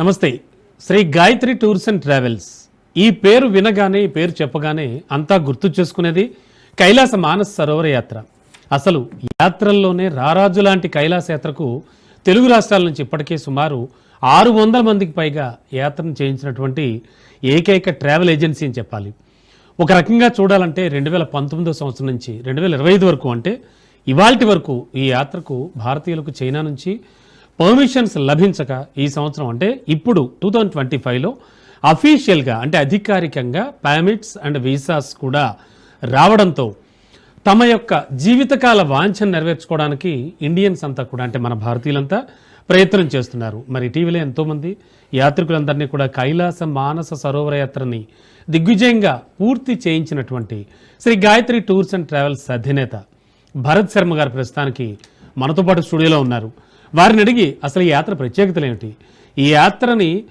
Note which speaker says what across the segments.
Speaker 1: నమస్తే. Shri Gayatri tours and travels. ఈ పేరు వినగానే ఈ పేరు చెప్పగానే అంతా గుర్తు చేసుకునేది కైలాస మానస సరోవర యాత్ర. అసలు యాత్రల్లోనే రారాజు లాంటి కైలాస యాత్రకు తెలుగు రాష్ట్రాల నుంచి ఇప్పటికే సుమారు ఆరు వందల మందికి పైగా యాత్రను చేయించినటువంటి ఏకైక ట్రావెల్ ఏజెన్సీ అని చెప్పాలి. ఒక రకంగా చూడాలంటే రెండు వేల పంతొమ్మిదో సంవత్సరం నుంచి రెండు వేల ఇరవై ఐదు వరకు అంటే ఇవాల్టి వరకు ఈ యాత్రకు భారతీయులకు చైనా నుంచి పర్మిషన్స్ లభించక ఈ సంవత్సరం అంటే ఇప్పుడు టూ థౌజండ్ ట్వంటీ ఫైవ్లో అఫీషియల్గా అంటే అధికారికంగా పర్మిట్స్ అండ్ వీసాస్ కూడా రావడంతో తమ యొక్క జీవితకాల వాంఛను నెరవేర్చుకోవడానికి ఇండియన్స్ అంతా కూడా అంటే మన భారతీయులంతా ప్రయత్నం చేస్తున్నారు. మరి ఇటీవలే ఎంతోమంది యాత్రికులందరినీ కూడా కైలాస మానస సరోవర యాత్రని దిగ్విజయంగా పూర్తి చేయించినటువంటి Shri Gayatri tours and travels అధినేత భరత్ శర్మ గారు ప్రస్తుతానికి మనతో పాటు స్టూడియోలో ఉన్నారు. వారిని అడిగి అసలు ఈ యాత్ర ప్రత్యేకతలు ఏమిటి? ఈ యాత్రని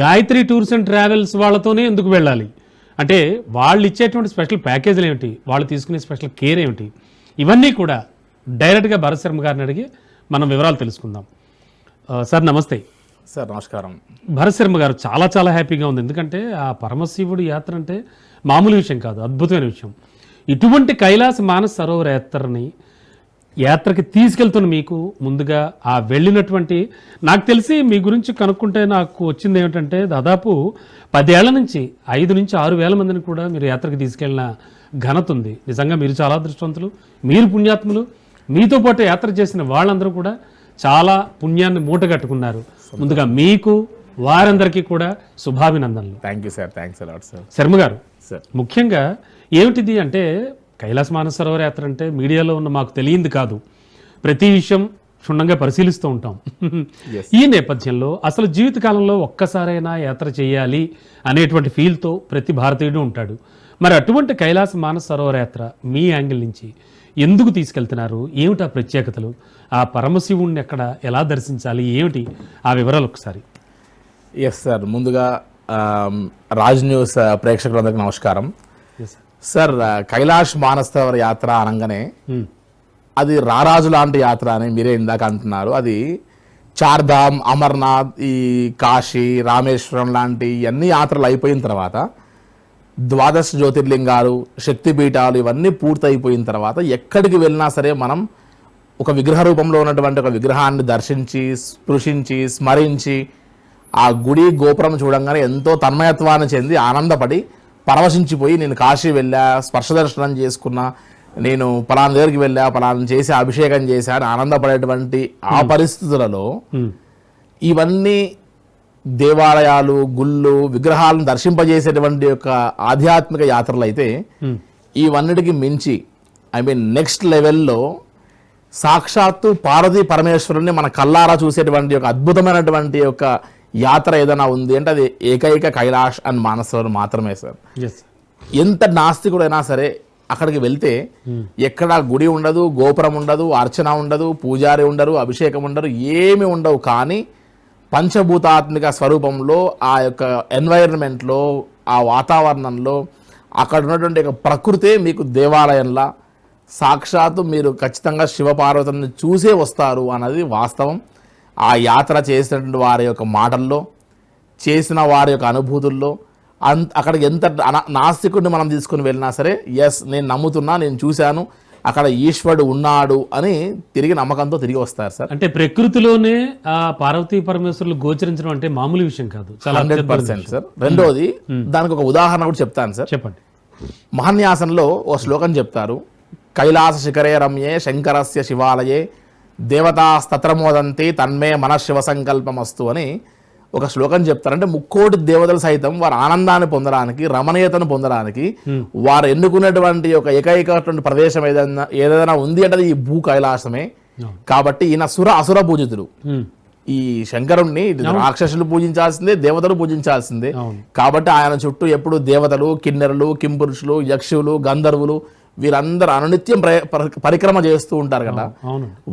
Speaker 1: గాయత్రి టూర్స్ అండ్ ట్రావెల్స్ వాళ్ళతోనే ఎందుకు వెళ్ళాలి? అంటే వాళ్ళు ఇచ్చేటువంటి స్పెషల్ ప్యాకేజీలు ఏమిటి? వాళ్ళు తీసుకునే స్పెషల్ కేర్ ఏమిటి? ఇవన్నీ కూడా డైరెక్ట్గా భరత్ శర్మ గారిని అడిగి మనం వివరాలు తెలుసుకుందాం. సార్ నమస్తే.
Speaker 2: సార్ నమస్కారం.
Speaker 1: భరత్ శర్మ గారు చాలా చాలా హ్యాపీగా ఉంది. ఎందుకంటే ఆ పరమశివుడి యాత్ర అంటే మామూలు విషయం కాదు అద్భుతమైన విషయం. ఇటువంటి కైలాస మానస సరోవర యాత్రని యాత్రకి తీసుకెళ్తున్న మీకు ముందుగా ఆ వెళ్ళినటువంటి నాకు తెలిసి మీ గురించి కనుక్కుంటే నాకు వచ్చింది ఏమిటంటే దాదాపు పదేళ్ళ నుంచి ఐదు నుంచి ఆరు వేల మందిని కూడా మీరు యాత్రకి తీసుకెళ్ళిన ఘనత ఉంది. నిజంగా మీరు చాలా అదృష్టవంతులు మీరు పుణ్యాత్ములు మీతో పాటు యాత్ర చేసిన వాళ్ళందరూ కూడా చాలా పుణ్యాన్ని మూటగట్టుకున్నారు. ముందుగా మీకు వారందరికీ కూడా శుభాభినందనలు.
Speaker 2: Thank you sir thanks a lot sir
Speaker 1: Sharma గారు
Speaker 2: సార్
Speaker 1: ముఖ్యంగా ఏమిటిది అంటే కైలాస మానస సరోవర యాత్ర అంటే మీడియాలో ఉన్న మాకు తెలియంది కాదు. ప్రతి విషయం క్షుణ్ణంగా పరిశీలిస్తూ ఉంటాం. ఈ నేపథ్యంలో అసలు జీవితకాలంలో ఒక్కసారైనా యాత్ర చేయాలి అనేటువంటి ఫీల్తో ప్రతి భారతీయుడు ఉంటాడు. మరి అటువంటి కైలాస మానస సరోవర యాత్ర మీ యాంగిల్ నుంచి ఎందుకు తీసుకెళ్తున్నారు? ఏమిటి ఆ ప్రత్యేకతలు? ఆ పరమశివుణ్ణి ఎక్కడ ఎలా దర్శించాలి? ఏమిటి? ఆ వివరాలు ఒకసారి.
Speaker 2: ఎస్ సార్ ముందుగా రాజ్ న్యూస్ ప్రేక్షకులందరికీ నమస్కారం. సార్ కైలాష్ మానసరోవర్ యాత్ర అనగానే. అది రారాజు లాంటి యాత్ర అని మీరే ఇందాక అంటున్నారు అది చార్ధామ్ అమర్నాథ్ ఈ కాశీ రామేశ్వరం లాంటి అన్ని యాత్రలు అయిపోయిన తర్వాత ద్వాదశ జ్యోతిర్లింగాలు శక్తిపీఠాలు ఇవన్నీ పూర్తయిపోయిన తర్వాత ఎక్కడికి వెళ్ళినా సరే మనం ఒక విగ్రహ రూపంలో ఉన్నటువంటి ఒక విగ్రహాన్ని దర్శించి స్పృశించి స్మరించి ఆ గుడి గోపురం చూడంగానే ఎంతో తన్మయత్వాన్ని చెంది ఆనందపడి పరవశించిపోయి నేను కాశీ వెళ్ళా స్పర్శ దర్శనం చేసుకున్నా నేను పలానా దగ్గరికి వెళ్ళా పలానా చేసి అభిషేకం చేశా అని ఆనందపడేటువంటి ఆ పరిస్థితులలో. ఇవన్నీ దేవాలయాలు గుళ్ళు విగ్రహాలను దర్శింపజేసేటువంటి యొక్క ఆధ్యాత్మిక యాత్రలు అయితే. ఇవన్నిటికి మించి ఐ మీన్ నెక్స్ట్ లెవెల్లో సాక్షాత్తు పార్వతీ పరమేశ్వరుని మన కల్లారా చూసేటువంటి ఒక అద్భుతమైనటువంటి యొక్క యాత్ర ఏదైనా ఉంది అంటే అది ఏకైక కైలాష్ అండ్ మానసరోవర్ మాత్రమే సార్. ఎంత నాస్తికుడైనా సరే అక్కడికి వెళ్తే ఎక్కడ గుడి ఉండదు గోపురం ఉండదు అర్చన ఉండదు పూజారి ఉండరు అభిషేకం ఉండరు ఏమి ఉండవు. కానీ పంచభూతాత్మిక స్వరూపంలో ఆ యొక్క ఎన్వైరన్మెంట్లో ఆ వాతావరణంలో అక్కడ ఉన్నటువంటి ఒక ప్రకృతే మీకు దేవాలయంలా సాక్షాత్తు మీరు ఖచ్చితంగా శివపార్వతులను చూసే వస్తారు అన్నది వాస్తవం. ఆ యాత్ర చేసినటువంటి వారి యొక్క మాటల్లో చేసిన వారి యొక్క అనుభూతుల్లో అన్ అక్కడికి ఎంత నాస్తికుడిని మనం తీసుకుని వెళ్ళినా సరే ఎస్ నేను నమ్ముతున్నా నేను చూశాను అక్కడ ఈశ్వరుడు ఉన్నాడు అని తిరిగి నమ్మకంతో తిరిగి వస్తారు సార్.
Speaker 1: అంటే ప్రకృతిలోనే ఆ పార్వతీ పరమేశ్వరులు గోచరించడం అంటే మామూలు విషయం కాదు. చాలా
Speaker 2: హండ్రెడ్ పర్సెంట్ సార్. రెండోది దానికి ఒక ఉదాహరణ కూడా చెప్తాను సార్.
Speaker 1: చెప్పండి.
Speaker 2: మహాన్యాసంలో ఓ శ్లోకం చెప్తారు. కైలాస శిఖరే రమ్యే శంకరస్య శివాలయే దేవతాస్తత్రమోదంతి తన్మే మన శివ సంకల్పమస్తు అని ఒక శ్లోకం చెప్తారు అంటే ముక్కోటి దేవతలు సైతం వారి ఆనందాన్ని పొందడానికి రమణీయతను పొందడానికి వారు ఎన్నుకున్నటువంటి ఒక ఏకైకటువంటి ప్రదేశం ఏదైనా ఏదైనా ఉంది అంటే ఈ భూ కైలాసమే. కాబట్టి ఈయన సుర అసుర పూజితుడు. ఈ శంకరుణ్ణి రాక్షసులు పూజించాల్సిందే దేవతలు పూజించాల్సిందే. కాబట్టి ఆయన చుట్టూ ఎప్పుడు దేవతలు కిన్నెరలు కింపురుషులు యక్షులు గంధర్వులు వీరందరూ అనునిత్యం ప్ర- పరి- పరిక్రమ చేస్తూ ఉంటారు కదా.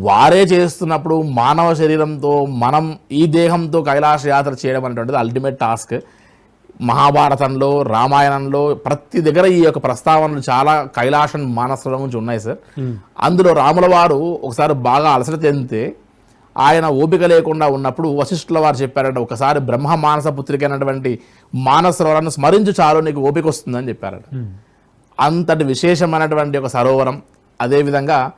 Speaker 2: వారే చేస్తున్నప్పుడు మానవ శరీరంతో మనం ఈ దేహంతో కైలాస యాత్ర చేయడం అనేటువంటిది అల్టిమేట్ టాస్క్ మహాభారతంలో రామాయణంలో ప్రతి దగ్గర ఈ యొక్క ప్రస్తావనలు చాలా కైలాసం మానసరం గురించి ఉన్నాయి సార్. అందులో రాముల వారు ఒకసారి బాగా అలసట చెందితే ఆయన ఓపిక లేకుండా ఉన్నప్పుడు వశిష్ఠుల వారు చెప్పారంట ఒకసారి బ్రహ్మ మానస పుత్రిక అయినటువంటి మానస సరోవరాన్ని స్మరించు చాలు నీకు ఓపిక వస్తుందని చెప్పారట. అంతటి విశేషమైనటువంటి ఒక సరోవరం. అదేవిధంగా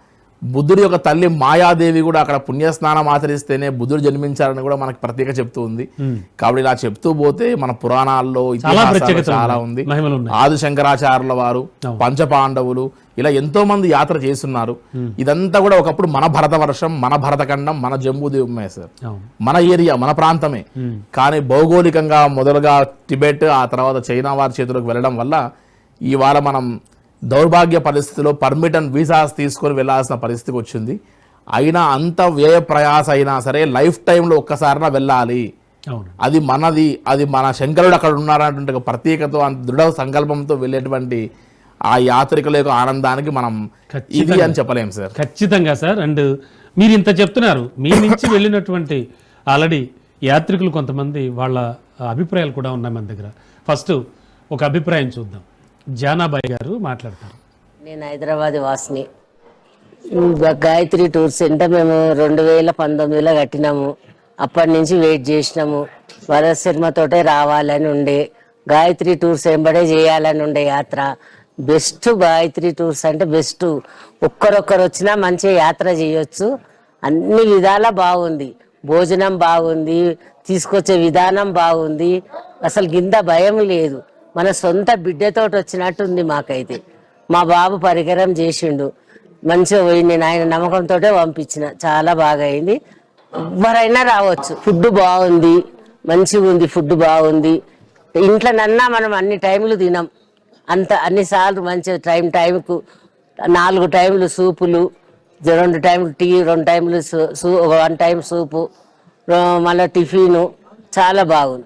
Speaker 2: బుద్ధుడి యొక్క తల్లి మాయాదేవి కూడా అక్కడ పుణ్యస్నానం ఆచరిస్తేనే బుద్ధుడు జన్మించారని కూడా మనకి ప్రత్యేక చెప్తూ ఉంది. కాబట్టి ఇలా చెప్తూ పోతే మన పురాణాల్లో చాలా. ఉంది. ఆది శంకరాచార్యుల వారు. పంచపాండవులు ఇలా ఎంతో మంది యాత్ర చేస్తున్నారు. ఇదంతా కూడా ఒకప్పుడు మన భరతవర్షం మన భరతఖండం మన జంబూ ద్వీపమే సార్. మన ఏరియా మన ప్రాంతమే. కానీ భౌగోళికంగా మొదలుగా టిబెట్ ఆ తర్వాత చైనా వారి చేతిలోకి వెళ్ళడం వల్ల ఇవాళ మనం దౌర్భాగ్య పరిస్థితిలో పర్మిట్ అండ్ వీసాస్ తీసుకొని వెళ్ళాల్సిన పరిస్థితికి వచ్చింది. అయినా అంత వ్యయ ప్రయాస అయినా సరే లైఫ్ టైంలో ఒక్కసారినా వెళ్ళాలి.
Speaker 1: అవును.
Speaker 2: అది మనది అది మన శంకరుడు అక్కడ ఉన్నారన్నటువంటి ప్రత్యేకతో అంత దృఢ సంకల్పంతో వెళ్ళేటువంటి ఆ యాత్రికుల యొక్క ఆనందానికి మనం ఇది అని చెప్పలేం సార్.
Speaker 1: ఖచ్చితంగా సార్. అండ్ మీరు ఇంత చెప్తున్నారు. మీ నుంచి వెళ్ళినటువంటి ఆల్రెడీ యాత్రికులు కొంతమంది వాళ్ళ అభిప్రాయాలు కూడా ఉన్నాయి మన దగ్గర. ఫస్ట్ ఒక అభిప్రాయం చూద్దాం. జానాబాయి గారు మాట్లాడతారు.
Speaker 3: నేను హైదరాబాద్ వాసిని. గాయత్రి టూర్స్ అంటే మేము రెండు వేల పంతొమ్మిదిలో కట్టినాము. అప్పటి నుంచి వెయిట్ చేసినాము. వరద శర్మతోటే రావాలని ఉండే. గాయత్రి టూర్స్ వెంబడే చేయాలని ఉండే యాత్ర. బెస్ట్ గాయత్రి టూర్స్ అంటే బెస్ట్. ఒక్కరొక్కరు వచ్చినా మంచిగా యాత్ర చేయొచ్చు. అన్ని విధాలా బాగుంది. భోజనం బాగుంది. తీసుకొచ్చే విధానం బాగుంది. అసలు కింద భయం లేదు. మన సొంత బిడ్డతోటి వచ్చినట్టుంది మాకైతే. మా బాబు పరికరం చేసిండు. మంచిగా పోయింది ఆయన నమ్మకంతో పంపించిన. చాలా బాగా అయింది ఎవరైనా రావచ్చు. ఫుడ్ బాగుంది మంచిగా ఉంది ఫుడ్ బాగుంది. ఇంట్లోనన్నా మనం అన్ని టైంలు తినం. అంత అన్నిసార్లు మంచిగా టైం టైంకు నాలుగు టైంలు సూపులు రెండు టైంలు టీ రెండు టైంలు సూ- ఒక వన్ టైం సూపు మళ్ళీ టిఫిను. చాలా బాగుంది.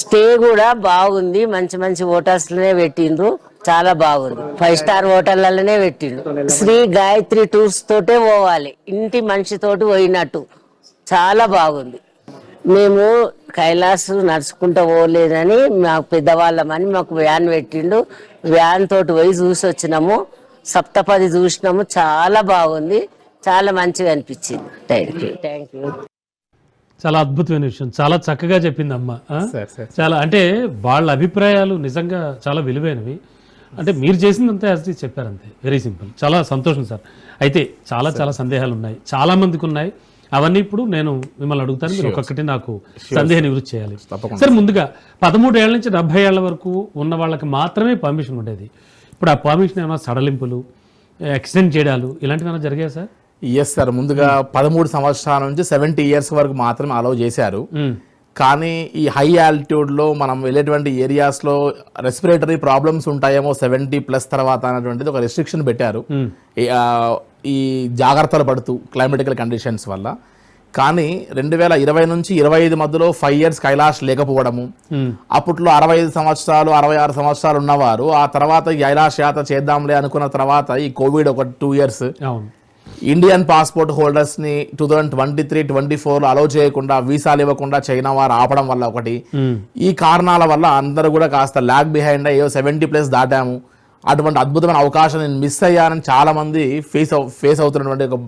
Speaker 3: స్టే కూడా బాగుంది. మంచి మంచి హోటల్స్లోనే పెట్టిండ్రు. చాలా బాగుంది. ఫైవ్ స్టార్ హోటళ్ళలోనే పెట్టిండు శ్రీ గాయత్రి టూర్స్ తోటే పోవాలి. ఇంటి మనిషితోటి పోయినట్టు. చాలా బాగుంది. మేము కైలాస్ నడుచుకుంటూ పోలేదని మాకు పెద్దవాళ్ళమని మాకు వ్యాన్ పెట్టిండు. వ్యాన్ తోటి పోయి చూసి వచ్చినాము. సప్తపది చూసినాము. చాలా బాగుంది. చాలా మంచిగా అనిపించింది. థ్యాంక్ యూ థ్యాంక్ యూ
Speaker 1: చాలా అద్భుతమైన విషయం. చాలా చక్కగా చెప్పింది అమ్మ. చాలా అంటే వాళ్ళ అభిప్రాయాలు నిజంగా చాలా విలువైనవి. అంటే మీరు చేసిందంతా యాజ్ చెప్పారు అంతే వెరీ సింపుల్ చాలా సంతోషం సార్. అయితే చాలా చాలా సందేహాలు ఉన్నాయి చాలా మందికి ఉన్నాయి అవన్నీ ఇప్పుడు నేను మిమ్మల్ని అడుగుతాను. మీరు ఒక్కొక్కటి నాకు సందేహ నివృత్తి చేయాలి. సార్ ముందుగా పదమూడు ఏళ్ళ నుంచి డెబ్బై ఏళ్ళ వరకు ఉన్న వాళ్ళకి మాత్రమే పర్మిషన్ ఉండేది. ఇప్పుడు ఆ పర్మిషన్ ఏమైనా సడలింపులు ఎక్స్టెండ్ చేయడాలు ఇలాంటివి ఏమైనా జరిగాయి సార్?
Speaker 2: ఎస్ సార్ ముందుగా పదమూడు సంవత్సరాల నుంచి సెవెంటీ ఇయర్స్ వరకు మాత్రమే అలౌ చేశారు.
Speaker 1: ఉమ్,
Speaker 2: కానీ ఈ హై ఆల్టిట్యూడ్లో మనం వెళ్ళేటువంటి ఏరియాస్లో రెస్పిరేటరీ ప్రాబ్లమ్స్ ఉంటాయేమో సెవెంటీ ప్లస్ తర్వాత అనేటువంటిది ఒక రెస్ట్రిక్షన్ పెట్టారు.
Speaker 1: ఉమ్,
Speaker 2: ఈ, జాగ్రత్తలు పడుతూ క్లైమేటికల్ కండిషన్స్ వల్ల. కానీ రెండు వేల ఇరవై నుంచి ఇరవై ఐదు మధ్యలో ఫైవ్ ఇయర్స్ కైలాష్ లేకపోవడము. అప్పట్లో అరవై ఐదు సంవత్సరాలు అరవై ఆరు సంవత్సరాలు ఉన్నవారు. ఆ తర్వాత ఈ కైలాష్ యాత్ర చేద్దాంలే అనుకున్న తర్వాత ఈ కోవిడ్ ఒక two years Indian passport హోల్డర్స్ని two thousand twenty three twenty four allow చేయకుండా వీసాలు ఇవ్వకుండా చైనా వారు ఆపడం వల్ల ఒకటి. ఈ కారణాల వల్ల అందరూ కూడా కాస్త ల్యాగ్ బిహైండ్ అయ్యో సెవెంటీ ప్లస్ దాటాము. అటువంటి అద్భుతమైన అవకాశం నేను మిస్ అయ్యానని చాలా మంది ఫేస్ ఫేస్ అవుతున్నటువంటి ఒక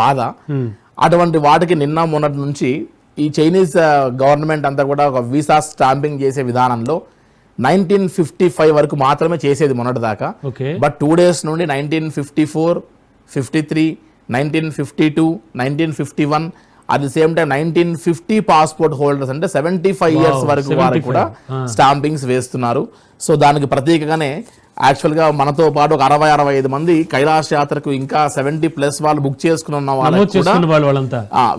Speaker 2: బాధ. అటువంటి వాటికి నిన్న మొన్నటి నుంచి ఈ చైనీస్ గవర్నమెంట్ అంతా కూడా ఒక వీసా స్టాంపింగ్ చేసే విధానంలో నైన్టీన్ ఫిఫ్టీ ఫైవ్ వరకు మాత్రమే చేసేది మొన్నటి దాకా బట్ టూ డేస్ నుండి nineteen fifty four fifty three nineteen fifty two nineteen fifty one at the same time nineteen fifty passport holders అంటే సెవెంటీ ఫైవ్ ఇయర్స్ వరకు వారు
Speaker 1: 75.
Speaker 2: కూడా. స్టాంపింగ్స్ వేస్తున్నారు సో దానికి ప్రతీకగానే యాక్చువల్గా మనతో పాటు ఒక అరవై అరవై ఐదు మంది కైలాస యాత్రకు ఇంకా సెవెంటీ ప్లస్ వాళ్ళు బుక్ చేసుకుని ఉన్న
Speaker 1: వాళ్ళు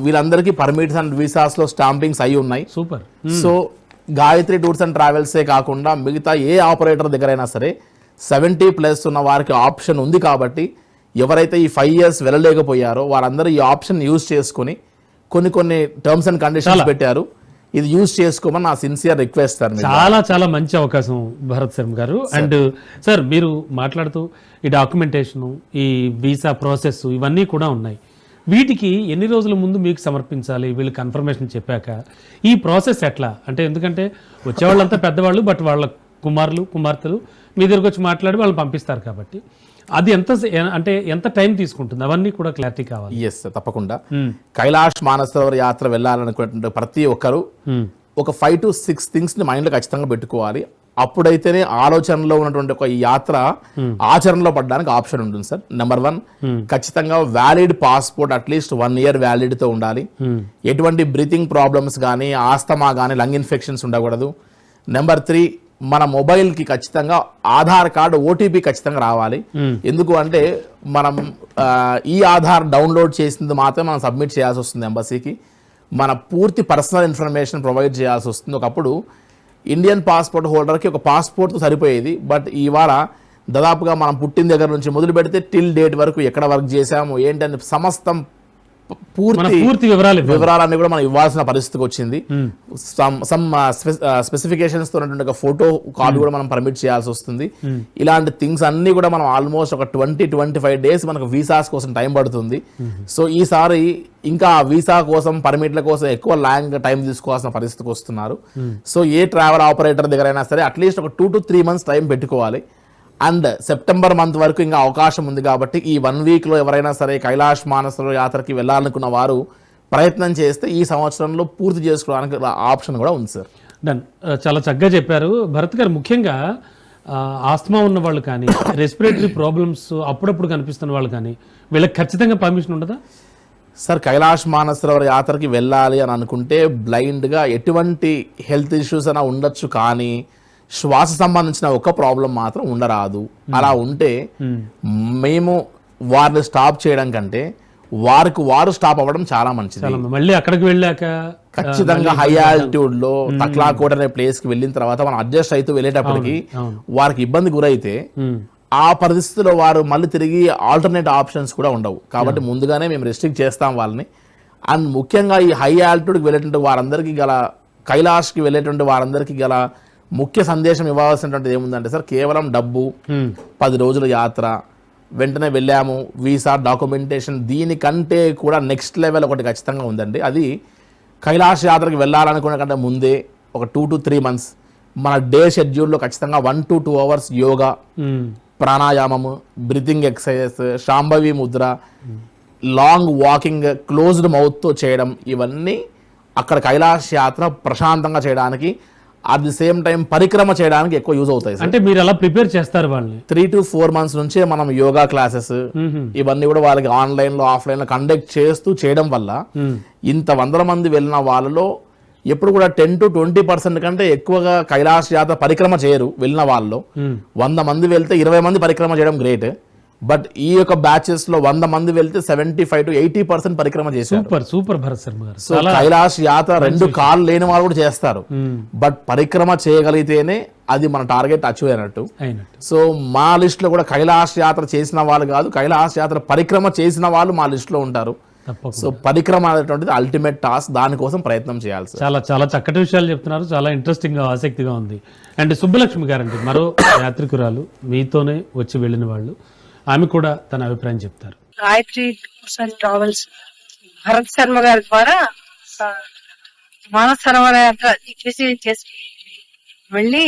Speaker 2: వీళ్ళందరికీ పర్మిట్స్ అండ్ వీసాస్లో స్టాంపింగ్స్ అయి ఉన్నాయి
Speaker 1: super
Speaker 2: so Gayatri tours and ట్రావెల్సే కాకుండా మిగతా ఏ ఆపరేటర్ దగ్గర అయినా సరే సెవెంటీ ప్లస్ ఉన్న వారికి ఆప్షన్ ఉంది కాబట్టి ఎవరైతే ఈ ఫైవ్ ఇయర్స్ వెళ్ళలేకపోయారో వారందరూ ఈ ఆప్షన్ యూజ్ చేసుకొని కొన్ని కొన్ని టర్మ్స్ అండ్ కండిషన్స్ పెట్టారు. ఇది యూజ్ చేసుకోమని నా సిన్సియర్ రిక్వెస్ట్ సార్.
Speaker 1: చాలా చాలా మంచి అవకాశం భరత్ శర్మ గారు. అండ్ సార్ మీరు మాట్లాడుతూ ఈ డాక్యుమెంటేషన్ ఈ వీసా ప్రాసెస్ ఇవన్నీ కూడా ఉన్నాయి. వీటికి ఎన్ని రోజుల ముందు మీకు సమర్పించాలి? వీళ్ళు కన్ఫర్మేషన్ చెప్పాక ఈ ప్రాసెస్ ఎట్లా? అంటే ఎందుకంటే వచ్చేవాళ్ళంతా పెద్దవాళ్ళు బట్ వాళ్ళ కుమారులు కుమార్తెలు మీ దగ్గరకు వచ్చి మాట్లాడి వాళ్ళని పంపిస్తారు కాబట్టి. అది ఎంత అంటే ఎంత టైం తీసుకుంటుంది? అవన్నీ కూడా క్లారిటీ కావాలి.
Speaker 2: ఎస్ తప్పకుండా. కైలాష్ మానసరోవర్ యాత్ర వెళ్ళాలనుకున్నటువంటి ప్రతి ఒక్కరు. ఒక ఫైవ్ టు సిక్స్ థింగ్స్ని మైండ్లో ఖచ్చితంగా పెట్టుకోవాలి. అప్పుడైతేనే ఆలోచనలో ఉన్నటువంటి ఒక యాత్ర ఆచరణలో పడడానికి ఆప్షన్ ఉంటుంది సార్ నెంబర్ వన్ ఖచ్చితంగా valid passport at least one year వ్యాలిడ్తో ఉండాలి. ఎటువంటి బ్రీతింగ్ ప్రాబ్లమ్స్ కానీ ఆస్తమా కానీ లంగ్ ఇన్ఫెక్షన్స్ ఉండకూడదు. నెంబర్ త్రీ మన మొబైల్కి ఖచ్చితంగా ఆధార్ కార్డు ఓటీపీ ఖచ్చితంగా రావాలి. ఎందుకు అంటే మనం ఈ ఆధార్ డౌన్లోడ్ చేసింది మాత్రమే మనం సబ్మిట్ చేయాల్సి వస్తుంది ఎంబసీకి. మన పూర్తి పర్సనల్ ఇన్ఫర్మేషన్ ప్రొవైడ్ చేయాల్సి వస్తుంది. ఒకప్పుడు ఇండియన్ పాస్పోర్ట్ హోల్డర్కి ఒక పాస్పోర్ట్ సరిపోయేది. బట్ ఇవాళ దాదాపుగా మనం పుట్టిన దగ్గర నుంచి మొదలు పెడితే టిల్ డేట్ వరకు ఎక్కడ వర్క్ చేశాము ఏంటని సమస్తం పూర్తి
Speaker 1: పూర్తి వివరాలు.
Speaker 2: వివరాలన్నీ కూడా మనం ఇవ్వాల్సిన పరిస్థితికి వచ్చింది. సమ్ సమ్ స్పెసిఫికేషన్స్తో ఉన్నటువంటి ఫోటో కాపీ కూడా మనం పర్మిట్ చేయాల్సి వస్తుంది. ఇలాంటి థింగ్స్ అన్ని కూడా మనం ఆల్మోస్ట్ ఒక ట్వంటీ ట్వంటీ ఫైవ్ డేస్ మనకు వీసాస్ కోసం టైం పడుతుంది. సో ఈసారి ఇంకా వీసా కోసం పర్మిట్ల కోసం ఎక్కువ లాంగ్ టైం తీసుకోవాల్సిన పరిస్థితికి వస్తున్నారు. సో ఏ ట్రావెల్ ఆపరేటర్ దగ్గర అయినా సరే అట్లీస్ట్ ఒక two to three months time పెట్టుకోవాలి. అండ్ సెప్టెంబర్ మంత్ వరకు ఇంకా అవకాశం ఉంది కాబట్టి ఈ వన్ వీక్లో ఎవరైనా సరే కైలాష్ మానసలో యాత్రకి వెళ్ళాలనుకున్న వారు ప్రయత్నం చేస్తే ఈ సంవత్సరంలో పూర్తి చేసుకోవడానికి ఆప్షన్ కూడా ఉంది సార్
Speaker 1: డన్ ఆ, చాలా చక్కగా చెప్పారు. భరత్ గారు ముఖ్యంగా ఆ, ఆస్తమా ఉన్న వాళ్ళు కానీ రెస్పిరేటరీ ప్రాబ్లమ్స్ అప్పుడప్పుడు కనిపిస్తున్న వాళ్ళు కానీ వీళ్ళకి ఖచ్చితంగా పర్మిషన్ ఉండదా?
Speaker 2: సార్ కైలాష్ మానసరోవర్ యాత్రకి వెళ్ళాలి అని అనుకుంటే బ్లైండ్గా ఎటువంటి హెల్త్ ఇష్యూస్ అయినా ఉండొచ్చు కానీ శ్వాస సంబంధించిన ఒక ప్రాబ్లం మాత్రం ఉండరాదు. అలా ఉంటే మేము. వారిని స్టాప్ చేయడం కంటే వారికి వారు స్టాప్ అవ్వడం చాలా మంచిది.
Speaker 1: మళ్ళీ అక్కడికి వెళ్ళాక
Speaker 2: ఖచ్చితంగా హై ఆల్టిట్యూడ్లో తక్లాకోట్ అనే ప్లేస్కి వెళ్ళిన తర్వాత మనం అడ్జస్ట్ అవుతూ వెళ్ళేటప్పటికి. వారికి ఇబ్బంది గురైతే. ఆ పరిస్థితిలో వారు మళ్ళీ తిరిగి ఆల్టర్నేట్ ఆప్షన్స్ కూడా ఉండవు. కాబట్టి ముందుగానే మేము రెస్ట్రిక్ట్ చేస్తాం వాళ్ళని. అండ్ ముఖ్యంగా ఈ హై ఆల్టిట్యూడ్కి వెళ్ళేటువంటి వారందరికీ గల కైలాష్కి వెళ్ళేటువంటి వారందరికీ గల ముఖ్య సందేశం ఇవ్వాల్సినటువంటిది ఏముందంటే సార్ కేవలం డబ్బు. పది రోజుల యాత్ర వెంటనే వెళ్ళాము వీసా డాక్యుమెంటేషన్ దీనికంటే కూడా నెక్స్ట్ లెవెల్ ఒకటి ఖచ్చితంగా ఉందండి అది కైలాష్ యాత్రకి వెళ్ళాలనుకున్న కంటే ముందే ఒక టూ టు త్రీ మంత్స్ మన డే షెడ్యూల్లో ఖచ్చితంగా one to two hours yoga
Speaker 1: hmm.
Speaker 2: ప్రాణాయామము breathing exercises Shambhavi Mudra long walking closed మౌత్తో చేయడం ఇవన్నీ అక్కడ కైలాష్ యాత్ర ప్రశాంతంగా చేయడానికి అట్ ది సేమ్ టైం పరిక్రమ చేయడానికి ఎక్కువ యూజ్ అవుతాయి
Speaker 1: అంటే మీరు అలా ప్రిపేర్ చేస్తారు వాళ్ళని
Speaker 2: త్రీ టు ఫోర్ మంత్స్ నుంచే మనం యోగా క్లాసెస్. ఇవన్నీ కూడా వాళ్ళకి ఆన్లైన్లో ఆఫ్లైన్లో కండక్ట్ చేస్తూ చేయడం వల్ల. ఇంత వందల మంది వెళ్ళిన వాళ్ళలో ఎప్పుడు కూడా టెన్ టు ట్వంటీ పర్సెంట్ కంటే ఎక్కువగా కైలాస యాత్ర పరిక్రమ చేయరు వెళ్ళిన వాళ్ళలో
Speaker 1: మ్మ్.
Speaker 2: వంద మంది వెళ్తే ఇరవై మంది పరిక్రమ చేయడం గ్రేట్ బట్ ఈ యొక్క బ్యాచెస్లో వంద మంది వెళ్తే seventy five to eighty percent పరిక్రమ చేశారు.
Speaker 1: సూపర్ సూపర్ భరత్ శర్మ గారు.
Speaker 2: సో కైలాష్ యాత్ర రెండు కాళ్ళు లేని వాళ్ళు కూడా చేస్తారు. బట్ పరిక్రమ చేయగలిగితేనే అది మన టార్గెట్ అచీవ్ అయినట్టు. సో మా లిస్ట్లో కూడా కైలాస యాత్ర చేసిన వాళ్ళు కాదు కైలాస యాత్ర పరిక్రమ చేసిన వాళ్ళు మా లిస్ట్లో ఉంటారు.
Speaker 1: తప్పకుండా.
Speaker 2: సో పరిక్రమ అనేటువంటిది అల్టిమేట్ టాస్క్ దానికోసం ప్రయత్నం చేయాలి
Speaker 1: చాలా చాలా చక్కటి విషయాలు చెప్తున్నారు చాలా ఇంట్రెస్టింగ్గా ఆసక్తిగా ఉంది. అండ్ సుబ్బలక్ష్మి గారండి మరో యాత్రికురాలు మీతోనే వచ్చి వెళ్ళిన వాళ్ళు. ఆమె కూడా తన అభిప్రాయం చెప్తారు.
Speaker 4: Gayatri tours and travels Bharat Sharma గారి ద్వారా మానస సరోవర యాత్ర విజిట్ చేసి మళ్ళీ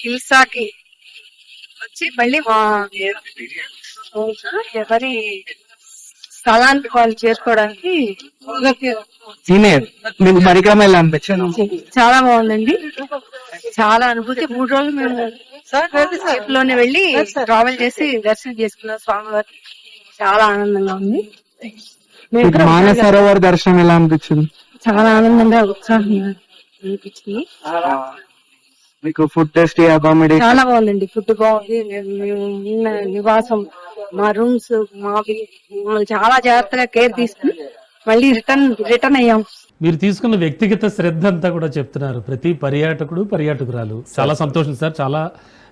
Speaker 4: హిల్సాకి వచ్చి మళ్ళీ మా ఎవరి స్థలానికి వాళ్ళు చేరుకోవడానికి చాలా బాగుందండి. చాలా అనుభూతి. మూడు రోజులు మేము షిప్లోనే వెళ్ళి ట్రావెల్ చేసి దర్శనం చేసుకున్నాం స్వామివారి చాలా ఆనందంగా ఉంది. మేము
Speaker 5: మీకు మానస సరోవర్ దర్శనం ఎలా అనిపించింది?
Speaker 4: చాలా ఆనందంగా ఉత్సాహంగా అనిపించింది.
Speaker 5: మీకు ఫుడ్ టెస్ట్ అకామిడేషన్
Speaker 4: చాలా బాగుందండి. ఫుడ్ బాగుంది. మేము నివాసం మా రూమ్స్ మావి మమ్మల్ని చాలా జాగ్రత్తగా కేర్ తీసుకుని మళ్ళీ రిటర్న్ రిటర్న్ అయ్యాం.
Speaker 1: మీరు తీసుకున్న వ్యక్తిగత శ్రద్ధ అంతా కూడా చెప్తున్నారు. ప్రతి పర్యాటకుడు పర్యాటకురాలు. చాలా సంతోషం సార్. చాలా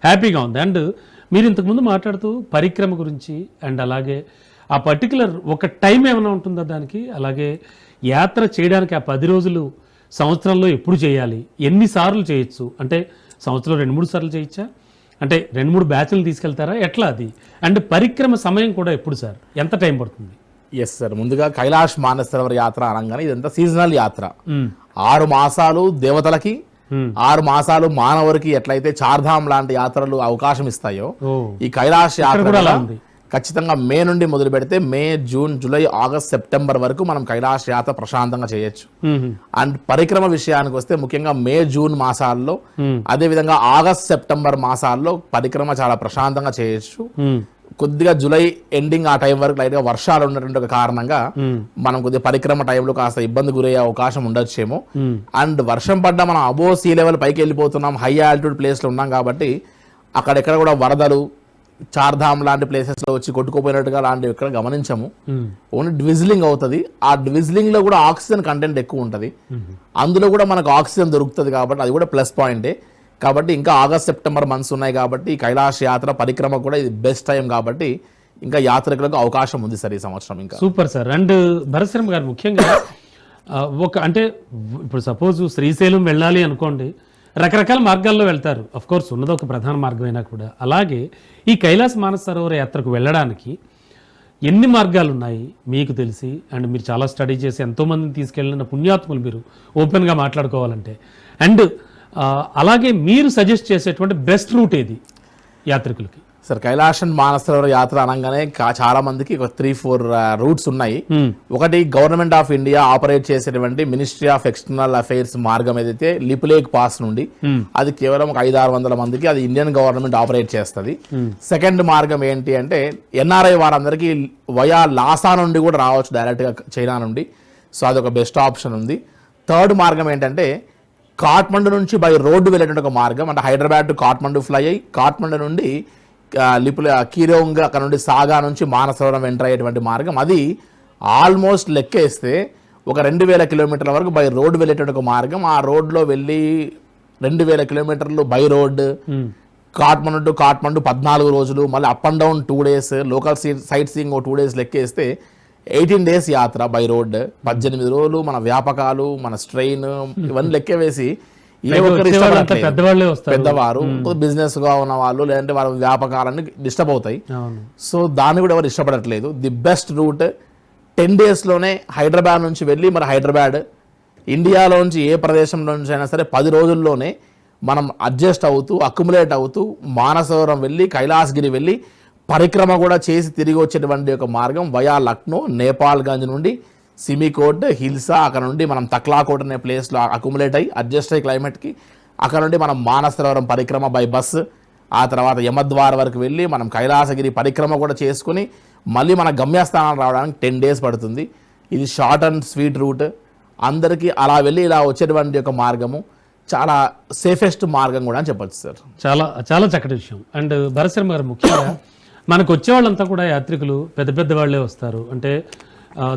Speaker 1: హ్యాపీగా ఉంది. అండ్ మీరు ఇంతకుముందు మాట్లాడుతూ పరిక్రమ గురించి అండ్ అలాగే ఆ పర్టికులర్ ఒక టైం ఏమైనా ఉంటుందా దానికి? అలాగే యాత్ర చేయడానికి ఆ పది రోజులు సంవత్సరంలో ఎప్పుడు చేయాలి? ఎన్నిసార్లు చేయొచ్చు? అంటే సంవత్సరంలో రెండు మూడు సార్లు చేయొచ్చా? అంటే రెండు మూడు బ్యాచ్లు తీసుకెళ్తారా? ఎట్లా అది? అండ్ పరిక్రమ సమయం కూడా ఎప్పుడు సార్? ఎంత టైం పడుతుంది?
Speaker 2: ఎస్ సార్ ముందుగా కైలాష్ మానసరోవర్ యాత్ర అనగానే ఇదంతా సీజనల్ యాత్ర. ఆరు మాసాలు దేవతలకి. ఆరు మాసాలు మానవుడికి ఎట్లయితే చార్ధామ్ లాంటి యాత్రలు అవకాశం ఇస్తాయో ఈ కైలాష్ యాత్ర. ఖచ్చితంగా మే నుండి మొదలు పెడితే May June July August September వరకు మనం కైలాస యాత్ర ప్రశాంతంగా చేయొచ్చు. అండ్ పరిక్రమ విషయానికి వస్తే ముఖ్యంగా మే జూన్ మాసాల్లో
Speaker 1: మ్మ్.
Speaker 2: అదే విధంగా ఆగస్ట్ సెప్టెంబర్ మాసాల్లో పరిక్రమ చాలా ప్రశాంతంగా చేయొచ్చు. కొద్దిగా జూలై ఎండింగ్ ఆ టైం వరకు లైట్గా వర్షాలు ఉన్నటువంటి ఒక కారణంగా. మనం కొద్దిగా పరిక్రమ టైంలో కాస్త ఇబ్బంది గురయ్యే అవకాశం ఉండొచ్చేమో. అండ్ వర్షం పడ్డా మనం అబో సీ లెవెల్ పైకి వెళ్ళిపోతున్నాం హై ఆల్టిట్యూడ్ ప్లేస్లో ఉన్నాం కాబట్టి అక్కడెక్కడ కూడా వరదలు చార్ధామ్ లాంటి ప్లేసెస్లో వచ్చి కొట్టుకుపోయినట్టుగా లాంటివి ఎక్కడ గమనించము. ఓన్లీ డ్విజిలింగ్ అవుతుంది ఆ డ్విజిలింగ్లో కూడా ఆక్సిజన్ కంటెంట్ ఎక్కువ ఉంటుంది అందులో కూడా మనకు ఆక్సిజన్ దొరుకుతుంది కాబట్టి అది కూడా ప్లస్ పాయింటే కాబట్టి ఇంకా ఆగస్ట్ సెప్టెంబర్ మంత్స్ ఉన్నాయి కాబట్టి కైలాస యాత్ర పరిక్రమ కూడా ఇది బెస్ట్ టైం కాబట్టి ఇంకా యాత్రికులకు అవకాశం ఉంది సార్ ఈ సంవత్సరం ఇంకా.
Speaker 1: Super sir. అండ్ భరశ్రమ గారు ముఖ్యంగా ఒక అంటే ఇప్పుడు సపోజ్ శ్రీశైలం వెళ్ళాలి అనుకోండి రకరకాల మార్గాల్లో వెళ్తారు. అఫ్ కోర్స్ ఉన్నది ఒక ప్రధాన మార్గమైనా కూడా. అలాగే ఈ కైలాస మానస సరోవర యాత్రకు వెళ్ళడానికి ఎన్ని మార్గాలు ఉన్నాయి మీకు తెలిసి? అండ్ మీరు చాలా స్టడీ చేసి ఎంతోమందిని తీసుకెళ్ళిన పుణ్యాత్ములు మీరు ఓపెన్గా మాట్లాడుకోవాలంటే. అండ్ అలాగే మీరు సజెస్ట్ చేసేటువంటి బెస్ట్ రూట్ ఏది యాత్రికులకి?
Speaker 2: సార్ కైలాషన్ మానసరోవర యాత్ర అనగానే చాలా మందికి ఒక త్రీ ఫోర్ రూట్స్ ఉన్నాయి.
Speaker 1: Hmm.
Speaker 2: ఒకటి గవర్నమెంట్ ఆఫ్ ఇండియా ఆపరేట్ చేసేటువంటి మినిస్ట్రీ ఆఫ్ ఎక్స్టర్నల్ అఫైర్స్ మార్గం ఏదైతే లిపులేక్ పాస్ నుండి అది కేవలం ఒక ఐదు ఆరు వందల మందికి అది ఇండియన్ గవర్నమెంట్ ఆపరేట్ చేస్తుంది. సెకండ్ మార్గం ఏంటి అంటే ఎన్ఆర్ఐ వారందరికీ వయా లాసా నుండి కూడా రావచ్చు డైరెక్ట్గా చైనా నుండి. సో అదొక బెస్ట్ ఆప్షన్ ఉంది. థర్డ్ మార్గం ఏంటంటే కాట్మండు నుంచి బై రోడ్డు వెళ్ళేటువంటి ఒక మార్గం. అంటే హైదరాబాద్ టు కాట్మండు ఫ్లై అయ్యి కాట్మండు నుండి లిపుల కీరోంగ్ అక్కడ నుండి సాగా నుంచి మానసరోవరం ఎంటర్ అయ్యేటువంటి మార్గం. అది ఆల్మోస్ట్ లెక్కేస్తే ఒక రెండు వేల కిలోమీటర్ల వరకు బై రోడ్డు వెళ్ళేటువంటి ఒక మార్గం. ఆ రోడ్లో వెళ్ళి రెండు వేల కిలోమీటర్లు by road Kathmandu to Kathmandu పద్నాలుగు రోజులు మళ్ళీ up and down two days local sightseeing oh two days లెక్కేస్తే ఎయిటీన్ డేస్ యాత్ర బై రోడ్ పద్దెనిమిది రోజులు మన వ్యాపకాలు మన స్ట్రెయిన్ ఇవన్నీ లెక్క వేసి ఏ ఒక్కరు.
Speaker 1: పెద్దవాళ్ళే.
Speaker 2: పెద్దవారు బిజినెస్గా ఉన్న వాళ్ళు లేదంటే వాళ్ళ వ్యాపకాలన్నీ డిస్టర్బ్ అవుతాయి సో దాన్ని కూడా ఎవరు ఇష్టపడట్లేదు ది బెస్ట్ రూట్ టెన్ డేస్లోనే హైదరాబాద్ నుంచి వెళ్ళి మరి హైదరాబాద్ ఇండియాలోంచి ఏ ప్రదేశంలో నుంచి అయినా సరే పది రోజుల్లోనే మనం అడ్జస్ట్ అవుతూ అక్యుములేట్ అవుతూ మానసవరం వెళ్ళి కైలాసగిరి వెళ్ళి పరిక్రమ కూడా చేసి తిరిగి వచ్చేటువంటి ఒక మార్గం వయా లక్నో నేపాల్గంజ్ నుండి సిమికోట్ హిల్సా అక్కడ నుండి మనం తక్లాకోట్ అనే ప్లేస్లో అకుములేట్ అయ్యి అడ్జస్ట్ అయ్యి క్లైమేట్కి అక్కడ నుండి మనం మానసరవరం పరిక్రమ బై బస్ ఆ తర్వాత యమద్వార వరకు వెళ్ళి మనం కైలాసగిరి పరిక్రమ కూడా చేసుకుని మళ్ళీ మన గమ్యస్థానం రావడానికి టెన్ డేస్ పడుతుంది. ఇది షార్ట్ అండ్ స్వీట్ రూట్ అందరికీ అలా వెళ్ళి ఇలా వచ్చేటువంటి ఒక మార్గము చాలా సేఫెస్ట్ మార్గం కూడా అని చెప్పొచ్చు సార్
Speaker 1: చాలా చాలా చక్కటి విషయం. అండ్ భరశర్మ గారు ముఖ్యంగా మనకు వచ్చే వాళ్ళంతా కూడా యాత్రికులు పెద్ద పెద్ద వాళ్ళే వస్తారు. అంటే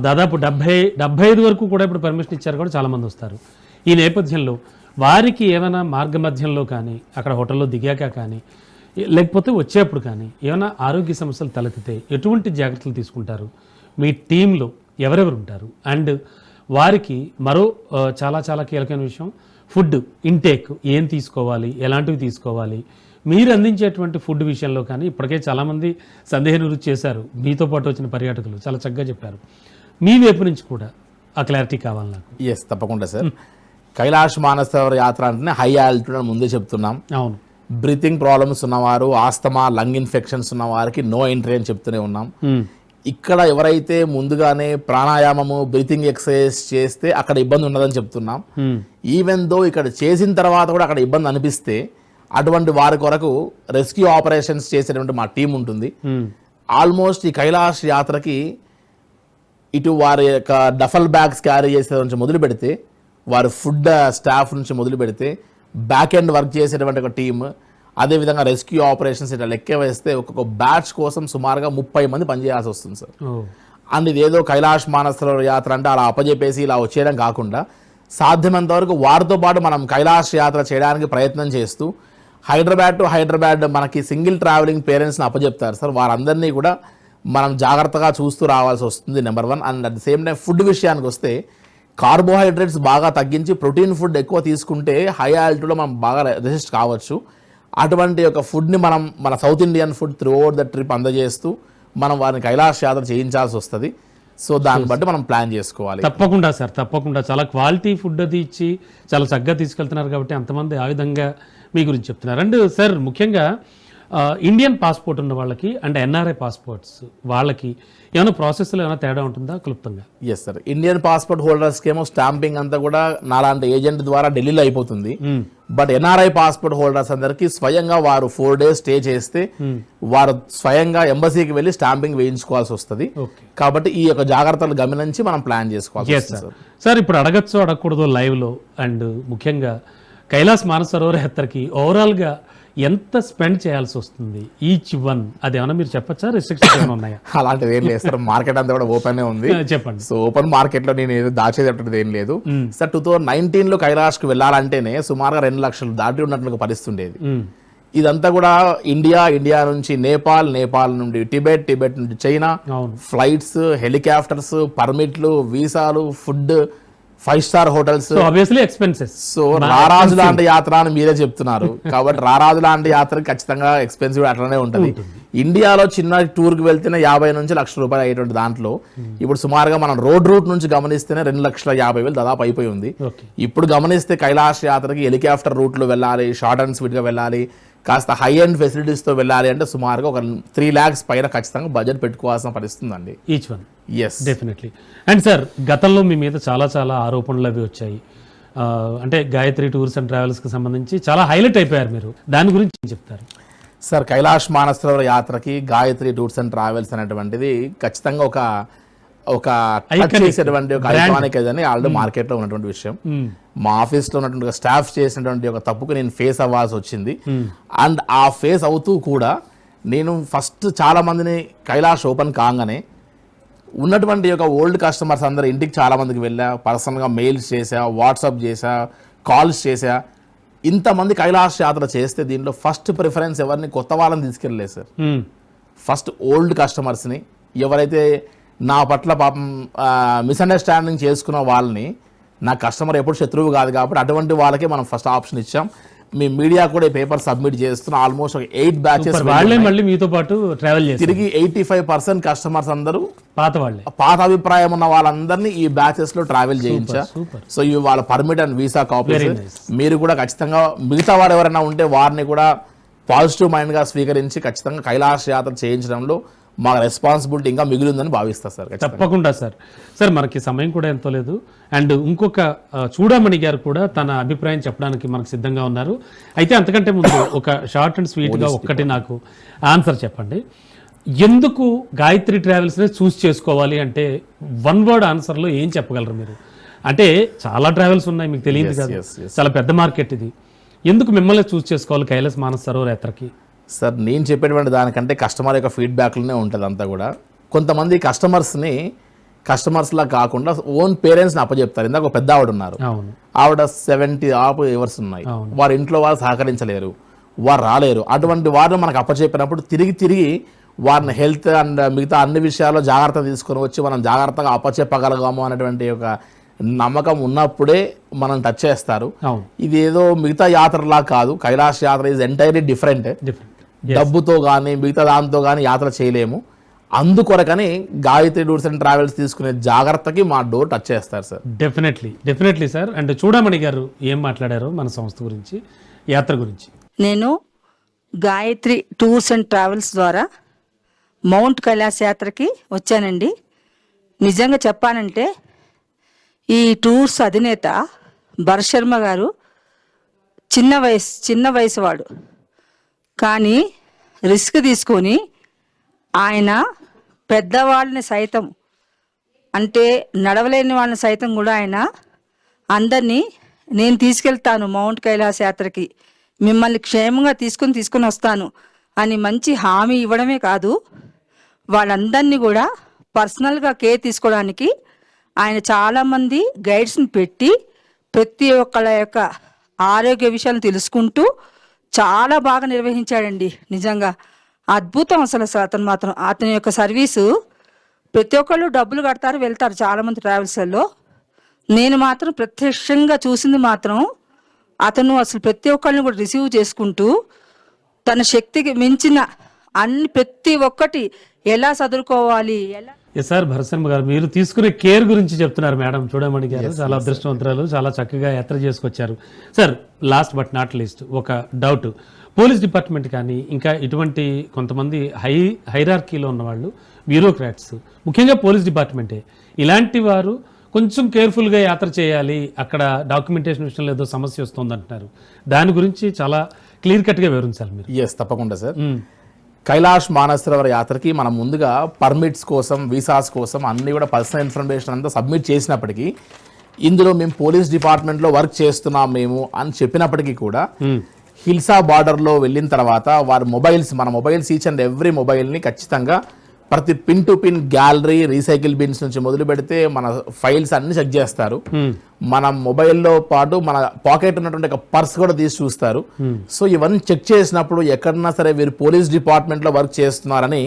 Speaker 1: దాదాపు డెబ్బై డెబ్బై ఐదు వరకు కూడా ఇప్పుడు పర్మిషన్ ఇచ్చారు కూడా చాలామంది వస్తారు. ఈ నేపథ్యంలో వారికి ఏమైనా మార్గ మధ్యంలో కానీ అక్కడ హోటల్లో దిగాక కానీ లేకపోతే వచ్చేప్పుడు కానీ ఏమైనా ఆరోగ్య సమస్యలు తలెత్తితే ఎటువంటి జాగ్రత్తలు తీసుకుంటారు? మీ టీంలో ఎవరెవరు ఉంటారు? అండ్ వారికి మరో చాలా చాలా కీలకమైన విషయం ఫుడ్ ఇంటేక్ ఏం తీసుకోవాలి? ఎలాంటివి తీసుకోవాలి? మీరు అందించేటువంటి ఫుడ్ విషయంలో కానీ ఇప్పటికే చాలామంది సందేహ నివృత్తి చేశారు. మీతో పాటు వచ్చిన పర్యాటకులు చాలా చక్కగా చెప్పారు. మీ వైపు నుంచి కూడా ఆ క్లారిటీ కావాలి నాకు.
Speaker 2: ఎస్ తప్పకుండా సార్ కైలాష్ మానసరోవర యాత్ర అంటేనే హై ఆల్టిట్యూడ్ అని ముందే చెప్తున్నాం.
Speaker 1: అవును.
Speaker 2: బ్రీతింగ్ ప్రాబ్లమ్స్ ఉన్నవారు ఆస్తమా లంగ్ ఇన్ఫెక్షన్స్ ఉన్న వారికి నో ఎంట్రీ అని చెప్తూనే ఉన్నాం.
Speaker 1: మ్మ్.
Speaker 2: ఇక్కడ ఎవరైతే ముందుగానే ప్రాణాయామము బ్రీతింగ్ ఎక్సర్సైజ్ చేస్తే అక్కడ ఇబ్బంది ఉండదని చెప్తున్నాం. ఈవెన్ దో ఇక్కడ చేసిన తర్వాత కూడా అక్కడ ఇబ్బంది అనిపిస్తే అటువంటి వారి కొరకు రెస్క్యూ ఆపరేషన్స్ చేసేటువంటి మా టీం ఉంటుంది. ఆల్మోస్ట్ ఈ కైలాష్ యాత్రకి ఇటు వారి యొక్క డఫల్ బ్యాగ్స్ క్యారీ చేసే నుంచి మొదలు పెడితే వారి ఫుడ్ స్టాఫ్ నుంచి మొదలు పెడితే బ్యాక్ ఎండ్ వర్క్ చేసేటువంటి ఒక టీమ్ అదేవిధంగా రెస్క్యూ ఆపరేషన్స్ ఇట్లా లెక్క వేస్తే ఒక్కొక్క బ్యాచ్ కోసం సుమారుగా ముప్పై మంది పనిచేయాల్సి వస్తుంది సార్ అండ్ ఇదేదో కైలాష్ మానసరోవర యాత్ర అంటే అలా అప్పజెప్పేసి ఇలా వచ్చేయడం కాకుండా సాధ్యమైనంత వరకు వారితో పాటు మనం కైలాష్ యాత్ర చేయడానికి ప్రయత్నం చేస్తూ హైదరాబాద్ టు హైదరాబాద్ మనకి సింగిల్ ట్రావెలింగ్ పేరెంట్స్ని అప్పచెప్తారు. సార్ వారందరినీ కూడా మనం జాగ్రత్తగా చూస్తూ రావాల్సి వస్తుంది number one and at the same time food విషయానికి వస్తే కార్బోహైడ్రేట్స్ బాగా తగ్గించి ప్రోటీన్ ఫుడ్ ఎక్కువ తీసుకుంటే హై ఆల్టీలో మనం బాగా రెసిస్ట్ కావచ్చు. అటువంటి ఒక ఫుడ్ని మనం మన South Indian food throughout the trip అందజేస్తూ మనం వారిని కైలాష్ యాత్ర చేయించాల్సి వస్తుంది. సో దాన్ని బట్టి మనం ప్లాన్ చేసుకోవాలి.
Speaker 1: తప్పకుండా సార్ తప్పకుండా. చాలా క్వాలిటీ ఫుడ్ అది ఇచ్చి చాలా చక్కగా తీసుకెళ్తున్నారు కాబట్టి అంతమంది ఆ విధంగా మీ గురించి చెప్తున్నారు అండ్ సార్ ముఖ్యంగా ఇండియన్ పాస్పోర్ట్ ఉన్న వాళ్ళకి అండ్ ఎన్ఆర్ఐ పాస్పోర్ట్స్ వాళ్ళకి ఏమైనా ప్రాసెస్లో ఏమైనా తేడా ఉంటుందా? క్లుప్తంగా.
Speaker 2: Yes sir Indian passport holders కేమో స్టాంపింగ్ అంతా కూడా నాలాంటి ఏజెంట్ ద్వారా ఢిల్లీలో అయిపోతుంది. బట్ ఎన్ఆర్ఐ పాస్పోర్ట్ హోల్డర్స్ అందరికి స్వయంగా వారు ఫోర్ డేస్ స్టే చేస్తే వారు స్వయంగా ఎంబసీకి వెళ్ళి స్టాంపింగ్ వేయించుకోవాల్సి వస్తుంది. కాబట్టి ఈ యొక్క జాగ్రత్తలు గమనించి మనం ప్లాన్
Speaker 1: సార్ సార్ ఇప్పుడు అడగచ్చో అడగకూడదో లైవ్లో అండ్ ముఖ్యంగా కైలాస్ మానసరోవర్ యాత్రకి ఓవరాల్గా ఎంత స్పెండ్ చేయాల్సి వస్తుంది? ఈచ్ వన్ అది ఏమైనా మీరు చెప్పచ్చా? రిస్ట్రిక్షన్స్ ఏమైనా ఉన్నాయా?
Speaker 2: అలాంటిది ఏం లేదు సార్. మార్కెట్ అంతా కూడా ఓపెన్ ఉంది.
Speaker 1: చెప్పండి.
Speaker 2: సో ఓపెన్ మార్కెట్లో నేను ఏదో దాచేటటువంటిది ఏం లేదు. సార్ టూ థౌసండ్ నైన్టీన్లో కైలాష్కు వెళ్ళాలంటేనే సుమారుగా రెండు లక్షలు దాటి ఉన్నట్లు పరిస్థితి ఉండేది. ఇదంతా కూడా ఇండియా ఇండియా నుంచి నేపాల్ నేపాల్ నుండి టిబెట్ టిబెట్ నుండి చైనా ఫ్లైట్స్ హెలికాప్టర్స్ పర్మిట్లు వీసాలు food five star hotels
Speaker 1: expenses
Speaker 2: so రారాజు లాంటి యాత్ర అని మీరే చెప్తున్నారు. కాబట్టి రారాజు లాంటి యాత్ర ఖచ్చితంగా ఎక్స్పెన్సివ్ అట్లనే ఉంటది. ఇండియాలో చిన్న టూర్కి వెళ్తేనే యాభై నుంచి లక్ష రూపాయలు అయ్యేటువంటి దాంట్లో ఇప్పుడు సుమారుగా మనం రోడ్ రూట్ నుంచి గమనిస్తేనే రెండు లక్షల యాభై వేలు దాదాపు అయిపోయి ఉంది. ఇప్పుడు గమనిస్తే కైలాష్ యాత్రకి హెలికాప్టర్ రూట్లో వెళ్ళాలి షార్ట్ అండ్ స్వీట్గా వెళ్ళాలి కాస్త హై అండ్ ఫెసిలిటీస్తో వెళ్ళాలి అంటే సుమారుగా ఒక త్రీ ల్యాక్స్ పైన ఖచ్చితంగా బడ్జెట్ పెట్టుకోవాల్సిన పరిస్థితి ఉందండి.
Speaker 1: Each one
Speaker 2: yes
Speaker 1: definitely and sir గతంలో మీ మీద చాలా చాలా ఆరోపణలు అవి వచ్చాయి. అంటే గాయత్రి టూర్స్ అండ్ ట్రావెల్స్కి సంబంధించి చాలా హైలైట్ అయిపోయారు మీరు. దాని గురించి ఏం చెప్తారు?
Speaker 2: సార్ కైలాష్ మానసరోవర యాత్రకి గాయత్రి టూర్స్ అండ్ ట్రావెల్స్ అనేటువంటిది ఖచ్చితంగా ఒక ఒక. చేసేటువంటి ఒక. ఐకానిక్ అని ఆల్రెడీ మార్కెట్లో ఉన్నటువంటి విషయం
Speaker 1: మ్మ్.
Speaker 2: మా ఆఫీస్లో ఉన్నటువంటి ఒక స్టాఫ్ చేసినటువంటి ఒక తప్పుకు నేను ఫేస్ అవ్వాల్సి వచ్చింది అండ్ ఆ ఫేస్ అవుతూ కూడా నేను ఫస్ట్ చాలా మందిని కైలాష్ ఓపెన్ కాగానే ఉన్నటువంటి యొక్క ఓల్డ్ కస్టమర్స్ అందరు ఇంటికి చాలా మందికి వెళ్ళా పర్సనల్గా మెయిల్స్ చేసా వాట్సాప్ చేసా కాల్స్ చేసా ఇంతమంది కైలాష్ యాత్ర చేస్తే దీంట్లో ఫస్ట్ ప్రిఫరెన్స్ ఎవరిని కొత్త వాళ్ళని తీసుకెళ్ళలేదు సార్. ఫస్ట్ ఓల్డ్ కస్టమర్స్ని ఎవరైతే నా పట్ల పాపం మిస్అండర్స్టాండింగ్ చేసుకున్న వాళ్ళని నా కస్టమర్ ఎప్పుడు శత్రువు కాదు కాబట్టి అటువంటి వాళ్ళకే మనం ఫస్ట్ ఆప్షన్ ఇచ్చాం. మీ మీడియా కూడా ఈ పేపర్ సబ్మిట్ చేస్తున్నాం ఆల్మోస్ట్ ఒక ఎయిట్ బ్యాచెస్
Speaker 1: వాళ్ళే మళ్ళీ మీతో పాటు ట్రావెల్ చేస్తారు
Speaker 2: తిరిగి ఎయిటీ ఫైవ్ పర్సెంట్ కస్టమర్స్ అందరూ
Speaker 1: పాత వాళ్ళే.
Speaker 2: పాత అభిప్రాయం ఉన్న వాళ్ళందరినీ ఈ బ్యాచెస్లో ట్రావెల్ చేయించా. సో ఇవి వాళ్ళ permit and visa copies
Speaker 1: nice.
Speaker 2: మీరు కూడా ఖచ్చితంగా మిగతా వారు ఎవరైనా ఉంటే వారిని కూడా పాజిటివ్ మైండ్గా స్వీకరించి ఖచ్చితంగా కైలాస యాత్ర చేయించడంలో మా రెస్పాన్సిబిలిటీ ఇంకా మిగిలిందని భావిస్తా సార్
Speaker 1: తప్పకుండా సార్. సార్ మనకి సమయం కూడా ఎంతో లేదు. అండ్ ఇంకొక చూడమణి గారు కూడా తన అభిప్రాయం చెప్పడానికి మనకు సిద్ధంగా ఉన్నారు. అయితే అంతకంటే ముందు ఒక షార్ట్ అండ్ స్వీట్గా ఒక్కటి నాకు ఆన్సర్ చెప్పండి. ఎందుకు గాయత్రి ట్రావెల్స్నే చూస్ చేసుకోవాలి అంటే వన్ వర్డ్ ఆన్సర్లో ఏం చెప్పగలరు మీరు? అంటే చాలా ట్రావెల్స్ ఉన్నాయి మీకు తెలియదు కాదు. చాలా పెద్ద మార్కెట్ ఇది. ఎందుకు మిమ్మల్ని చూస్ చేసుకోవాలి కైలాస్ మానస సరోవర్ యాత్రకి?
Speaker 2: సార్ నేను చెప్పేటువంటి దానికంటే కస్టమర్ యొక్క ఫీడ్బ్యాక్లోనే ఉంటుంది అంతా కూడా. కొంతమంది కస్టమర్స్ని కస్టమర్స్లా కాకుండా ఓన్ పేరెంట్స్ని అప్పచెప్తారు ఇందాక ఒక పెద్ద ఆవిడ ఉన్నారు. ఆవిడ సెవెంటీ ఆపు ఎవర్స్ ఉన్నాయి. వారి ఇంట్లో వారు సహకరించలేరు. వారు రాలేరు. అటువంటి వారిని మనకు అప్పచెప్పినప్పుడు తిరిగి తిరిగి వారిని హెల్త్ అండ్ మిగతా అన్ని విషయాల్లో జాగ్రత్త తీసుకొని వచ్చి మనం జాగ్రత్తగా అప్పచెప్పగలగాము అనేటువంటి ఒక నమ్మకం ఉన్నప్పుడే మనం టచ్ చేస్తారు. ఇది ఏదో మిగతా యాత్రలా కాదు. కైలాష్ యాత్ర ఈజ్ ఎంటైర్లీ డిఫరెంట్
Speaker 1: డిఫరెంట్
Speaker 2: డబ్బుతో కానీ మిగతా దాంతో కానీ యాత్ర చేయలేము. అందుకొరకని గాయత్రి టూర్స్ అండ్ ట్రావెల్స్ తీసుకునే జాగ్రత్తకి మా డోర్ టచ్ చేస్తారు sir.
Speaker 1: Definitely definitely sir and Chudamani garu ఏం మాట్లాడారో మన సంస్థ గురించి యాత్ర గురించి.
Speaker 6: నేను గాయత్రి టూర్స్ అండ్ ట్రావెల్స్ ద్వారా మౌంట్ కైలాస్ యాత్రకి వచ్చానండి. నిజంగా చెప్పానంటే ఈ టూర్స్ అధినేత భరత్ శర్మ గారు చిన్న వయసు చిన్న వయసు వాడు కానీ రిస్క్ తీసుకొని ఆయన పెద్దవాళ్ళని సైతం అంటే నడవలేని వాళ్ళని సైతం కూడా ఆయన అందరినీ నేను తీసుకెళ్తాను మౌంట్ కైలాస యాత్రకి. మిమ్మల్ని క్షేమంగా తీసుకొని తీసుకొని వస్తాను అని మంచి హామీ ఇవ్వడమే కాదు వాళ్ళందరినీ కూడా పర్సనల్గా కేర్ తీసుకోవడానికి ఆయన చాలామంది గైడ్స్ని పెట్టి ప్రతి ఒక్కళ్ళ యొక్క ఆరోగ్య విషయాలను తెలుసుకుంటూ చాలా బాగా నిర్వహించాడండి నిజంగా. అద్భుతం అసలు అసలు అతను మాత్రం. అతని యొక్క సర్వీసు ప్రతి ఒక్కళ్ళు డబ్బులు కడతారు వెళ్తారు చాలామంది ట్రావెల్స్లలో నేను మాత్రం ప్రత్యక్షంగా చూసింది మాత్రం అతను అసలు ప్రతి ఒక్కరిని కూడా రిసీవ్ చేసుకుంటూ తన శక్తికి మించిన అన్ని ప్రతి ఒక్కటి ఎలా చదువుకోవాలి ఎలా
Speaker 1: ఎస్ సార్ భరతశర్మ గారు మీరు తీసుకునే కేర్ గురించి చెప్తున్నారు మేడం చూడమణి గారు చాలా అదృష్టవంతురాలు చాలా చక్కగా యాత్ర చేసుకొచ్చారు. Sir last but not least ఒక డౌట్ పోలీస్ డిపార్ట్మెంట్ కానీ ఇంకా ఇటువంటి కొంతమంది హై హైరార్కీలో ఉన్నవాళ్ళు బ్యూరోక్రాట్స్ ముఖ్యంగా పోలీస్ డిపార్ట్మెంటే ఇలాంటి వారు కొంచెం కేర్ఫుల్గా యాత్ర చేయాలి అక్కడ డాక్యుమెంటేషన్ విషయంలో ఏదో సమస్య వస్తుంది అంటున్నారు దాని గురించి చాలా క్లియర్ కట్గా వివరించాలి మీరు.
Speaker 2: ఎస్ తప్పకుండా సార్. కైలాష్ మానసరోవర్ యాత్రకి మనం ముందుగా పర్మిట్స్ కోసం వీసాస్ కోసం అన్ని కూడా పర్సనల్ ఇన్ఫర్మేషన్ అంతా సబ్మిట్ చేసినప్పటికీ ఇందులో మేము పోలీస్ డిపార్ట్మెంట్లో వర్క్ చేస్తున్నాం మేము అని చెప్పినప్పటికీ కూడా. హిల్సా బార్డర్లో వెళ్ళిన తర్వాత వారి మొబైల్స్ మన మొబైల్స్ ఈచ్ అండ్ ఎవ్రీ మొబైల్ని ఖచ్చితంగా ప్రతి pin to pin gallery recycle bins నుంచి మొదలు పెడితే మన ఫైల్స్ అన్ని చెక్ చేస్తారు.
Speaker 1: మ్మ్.
Speaker 2: మన మొబైల్లో పాటు మన పాకెట్ ఉన్నటువంటి ఒక పర్స్ కూడా తీసి చూస్తారు. సో ఇవన్నీ చెక్ చేసినప్పుడు ఎక్కడన్నా సరే వీరు పోలీస్ డిపార్ట్మెంట్లో వర్క్ చేస్తున్నారని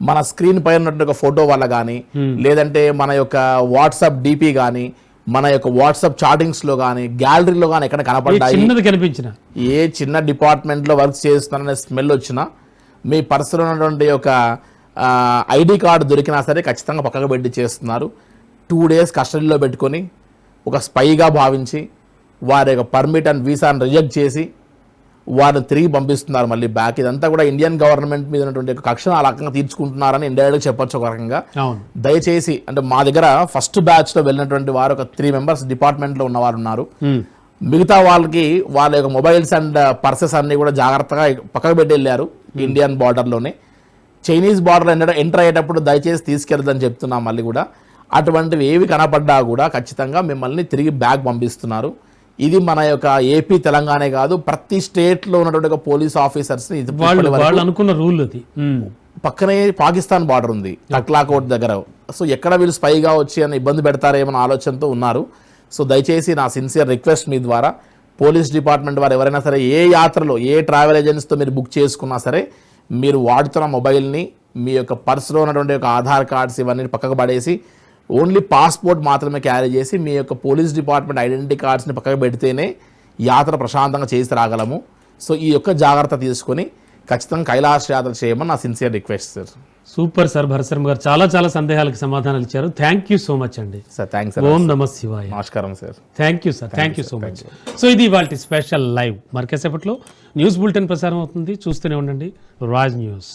Speaker 2: మన స్క్రీన్ పైన ఉన్నటువంటి ఒక ఫోటో వల్ల కానీ లేదంటే మన యొక్క వాట్సాప్ డిపి కానీ మన యొక్క వాట్సాప్ చాటింగ్స్లో కానీ గ్యాలరీలో కానీ ఎక్కడ కనపడ్డాయి.
Speaker 1: కనిపించిన.
Speaker 2: ఏ చిన్న డిపార్ట్మెంట్లో వర్క్ చేస్తున్నారనే స్మెల్ వచ్చినా మీ పర్సులో ఉన్నటువంటి ఒక ఐడి కార్డు దొరికినా సరే ఖచ్చితంగా పక్కకు పెట్టి చేస్తున్నారు. టూ డేస్ కస్టడీలో పెట్టుకొని ఒక స్పైగా భావించి వారి యొక్క పర్మిట్ అండ్ వీసాను రిజెక్ట్ చేసి వారిని తిరిగి పంపిస్తున్నారు మళ్ళీ బ్యాక్ ఇదంతా కూడా ఇండియన్ గవర్నమెంట్ మీద ఉన్నటువంటి ఒక కక్షను ఆ రకంగా తీర్చుకుంటున్నారని ఇండైరెక్ట్గా చెప్పొచ్చు ఒక రకంగా. దయచేసి అంటే మా దగ్గర ఫస్ట్ బ్యాచ్లో వెళ్ళినటువంటి వారు ఒక త్రీ మెంబర్స్ డిపార్ట్మెంట్లో ఉన్నవారు ఉన్నారు. మిగతా వాళ్ళకి వాళ్ళ యొక్క మొబైల్స్ అండ్ పర్సెస్ అన్ని కూడా జాగ్రత్తగా పక్కకు పెట్టి వెళ్ళారు. ఇండియన్ బార్డర్లోనే చైనీస్ బార్డర్ ఎంటర్ ఎంటర్ అయ్యేటప్పుడు దయచేసి తీసుకెళ్ళదని చెప్తున్నాం మళ్ళీ కూడా. అటువంటివి ఏవి కనపడ్డా కూడా ఖచ్చితంగా మిమ్మల్ని తిరిగి బ్యాగ్ పంపిస్తున్నారు. ఇది మన యొక్క ఏపీ తెలంగాణే కాదు ప్రతి స్టేట్లో ఉన్నటువంటి ఒక పోలీస్ ఆఫీసర్స్ని
Speaker 1: వాళ్ళు వాళ్ళు అనుకున్న రూల్ అది.
Speaker 2: పక్కనే పాకిస్తాన్ బార్డర్ ఉంది టక్లాకోట్ దగ్గర. సో ఎక్కడ వీళ్ళు స్పైగా వచ్చి అని ఇబ్బంది పెడతారేమో ఆలోచనతో ఉన్నారు. సో దయచేసి నా సిన్సియర్ రిక్వెస్ట్ మీ ద్వారా పోలీస్ డిపార్ట్మెంట్ వారు ఎవరైనా సరే ఏ యాత్రలో ఏ ట్రావెల్ ఏజెన్సీతో మీరు బుక్ చేసుకున్నా సరే మీరు వాడుతున్న మొబైల్ని మీ యొక్క పర్సులో ఉన్నటువంటి యొక్క ఆధార్ కార్డ్స్ ఇవన్నీ పక్కకు పడేసి ఓన్లీ పాస్పోర్ట్ మాత్రమే క్యారీ చేసి మీ యొక్క పోలీస్ డిపార్ట్మెంట్ ఐడెంటిటీ కార్డ్స్ని పక్కకు పెడితేనే యాత్ర ప్రశాంతంగా చేసి రాగలము. సో ఈ యొక్క జాగ్రత్త తీసుకొని ఖచ్చితంగా కైలాస యాత్ర చేయమని నా sincere request sir.
Speaker 1: Super sir Bharasharma garu. చాలా చాలా సందేహాలకు సమాధానాలు ఇచ్చారు. థ్యాంక్ యూ సో మచ్ అండి.
Speaker 2: సార్ థ్యాంక్స్
Speaker 1: ఓం నమ శివాయ.
Speaker 2: నమస్కారం sir
Speaker 1: thank you sir thank you so much so ఇది ఇవాళ స్పెషల్ లైవ్ మరికేసేపట్లో న్యూస్ బులెటిన్ ప్రసారం అవుతుంది. చూస్తూనే ఉండండి. రాజ్ న్యూస్